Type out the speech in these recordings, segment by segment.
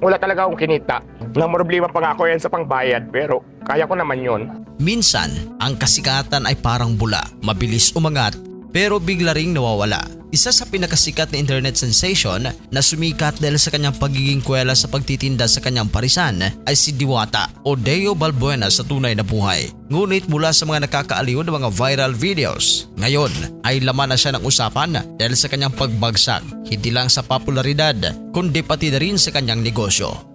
wala talaga akong kinita. Nang problema pa nga ako yan sa pangbayad pero kaya ko naman yon. Minsan, ang kasikatan ay parang bula, mabilis umangat pero bigla ring nawawala. Isa sa pinakasikat na internet sensation na sumikat dahil sa kanyang pagiging kwela sa pagtitinda sa kanyang parisan ay si Diwata o Deo Balbuena sa tunay na buhay. Ngunit mula sa mga nakakaaliw na mga viral videos, ngayon ay laman na siya ng usapan dahil sa kanyang pagbagsak, hindi lang sa popularidad kundi pati na rin sa kanyang negosyo.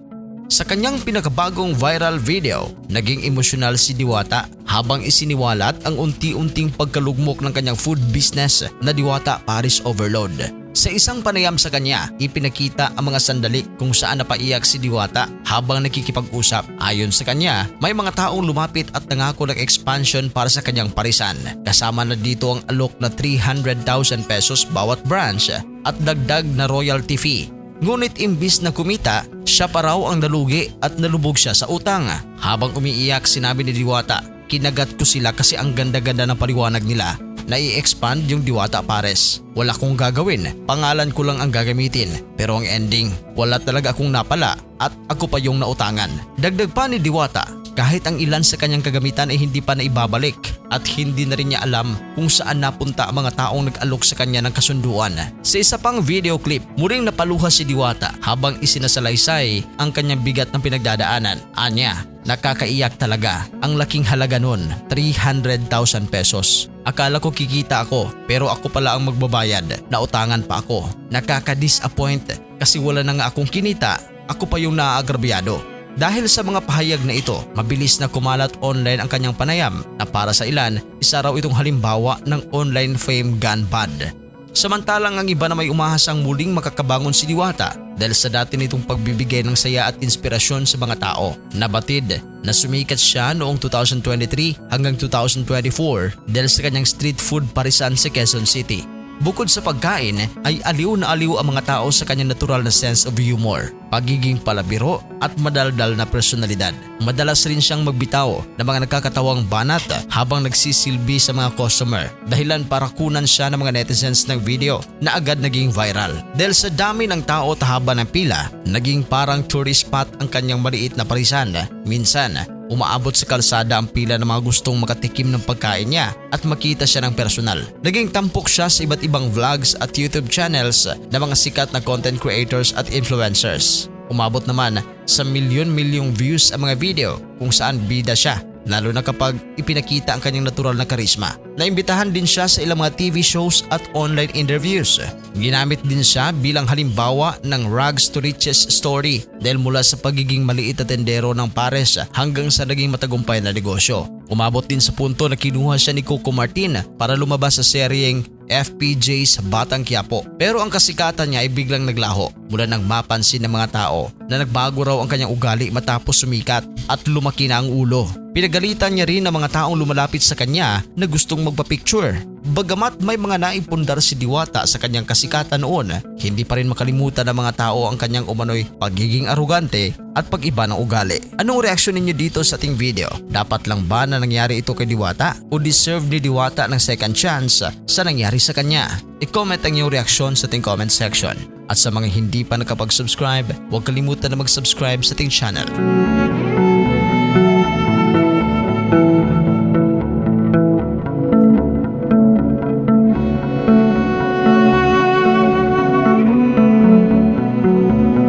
Sa kanyang pinakabagong viral video, naging emosyonal si Diwata habang isiniwalat ang unti-unting pagkalugmok ng kanyang food business na Diwata Paris Overload. Sa isang panayam sa kanya, ipinakita ang mga sandali kung saan napaiyak si Diwata habang nakikipag-usap. Ayon sa kanya, may mga taong lumapit at nangako ng expansion para sa kanyang parisan. Kasama na dito ang alok na 300,000 pesos bawat branch at dagdag na royalty fee Ngunit imbis na kumita, siya pa raw ang nalugi at nalubog siya sa utang. Habang umiiyak sinabi ni Diwata, kinagat ko sila kasi ang ganda-ganda ng paliwanag nila na i-expand yung Diwata Pares. Wala kong gagawin, pangalan ko lang ang gagamitin. Pero ang ending, wala talaga akong napala at ako pa yung nautangan. Dagdag pa ni Diwata, kahit ang ilan sa kanyang kagamitan ay hindi pa naibabalik at hindi na rin niya alam kung saan napunta ang mga taong nag-alok sa kanya ng kasunduan. Sa isa pang video clip, muling napaluha si Diwata habang isinasalaysay ang kanyang bigat ng pinagdadaanan. Anya, nakakaiyak talaga. Ang laking halaga nun, 300,000 pesos. Akala ko kikita ako pero ako pala ang magbabayad. Nautangan pa ako. Nakaka-disappoint kasi wala na nga akong kinita. Ako pa yung naaagrabyado. Dahil sa mga pahayag na ito, mabilis na kumalat online ang kanyang panayam na para sa ilan, isa raw itong halimbawa ng online fame gone bad. Samantalang ang iba na may umahasang muling makakabangon si Diwata dahil sa dati nitong pagbibigay ng saya at inspirasyon sa mga tao. Nabatid na sumikat siya noong 2023 hanggang 2024 dahil sa kanyang street food parisan sa Quezon City. Bukod sa pagkain ay aliw na aliw ang mga tao sa kanyang natural na sense of humor, pagiging palabiro at madaldal na personalidad. Madalas rin siyang magbitaw ng mga nakakatawang banat habang nagsisilbi sa mga customer dahilan para kunan siya ng mga netizens ng video na agad naging viral. Dahil sa dami ng tao tahaba ng pila, naging parang tourist spot ang kanyang maliit na parisan. Minsan, Umaabot sa kalsada ang pila ng mga gustong makatikim ng pagkain niya at makita siya ng personal. Naging tampok siya sa iba't ibang vlogs at YouTube channels ng mga sikat na content creators at influencers. Umabot naman sa milyon-milyong views ang mga video kung saan bida siya lalo na kapag ipinakita ang kanyang natural na karisma. Naimbitahan din siya sa ilang mga TV shows at online interviews. Ginamit din siya bilang halimbawa ng rags to riches story dahil mula sa pagiging maliit na tendero ng pares hanggang sa naging matagumpay na negosyo. Umabot din sa punto na kinuha siya ni Coco Martin para lumabas sa seryeng FPJ's Batang Quiapo. Pero ang kasikatan niya ay biglang naglaho mula nang mapansin ng mga tao na nagbago raw ang kanyang ugali matapos sumikat at lumaki na ang ulo. Pinagalitan niya rin ang mga taong lumalapit sa kanya na gustong magpa-picture. Bagamat may mga naipundar si Diwata sa kanyang kasikatan noon, hindi pa rin makalimutan ng mga tao ang kanyang umano'y pagiging arugante at pag-iba ng ugali. Anong reaksyon ninyo dito sa ating video? Dapat lang ba na nangyari ito kay Diwata? O deserve ni Diwata ng second chance sa nangyari sa kanya? I-comment ang iyong reaksyon sa ating comment section. At sa mga hindi pa nakapag-subscribe, huwag kalimutan na mag-subscribe sa ating channel.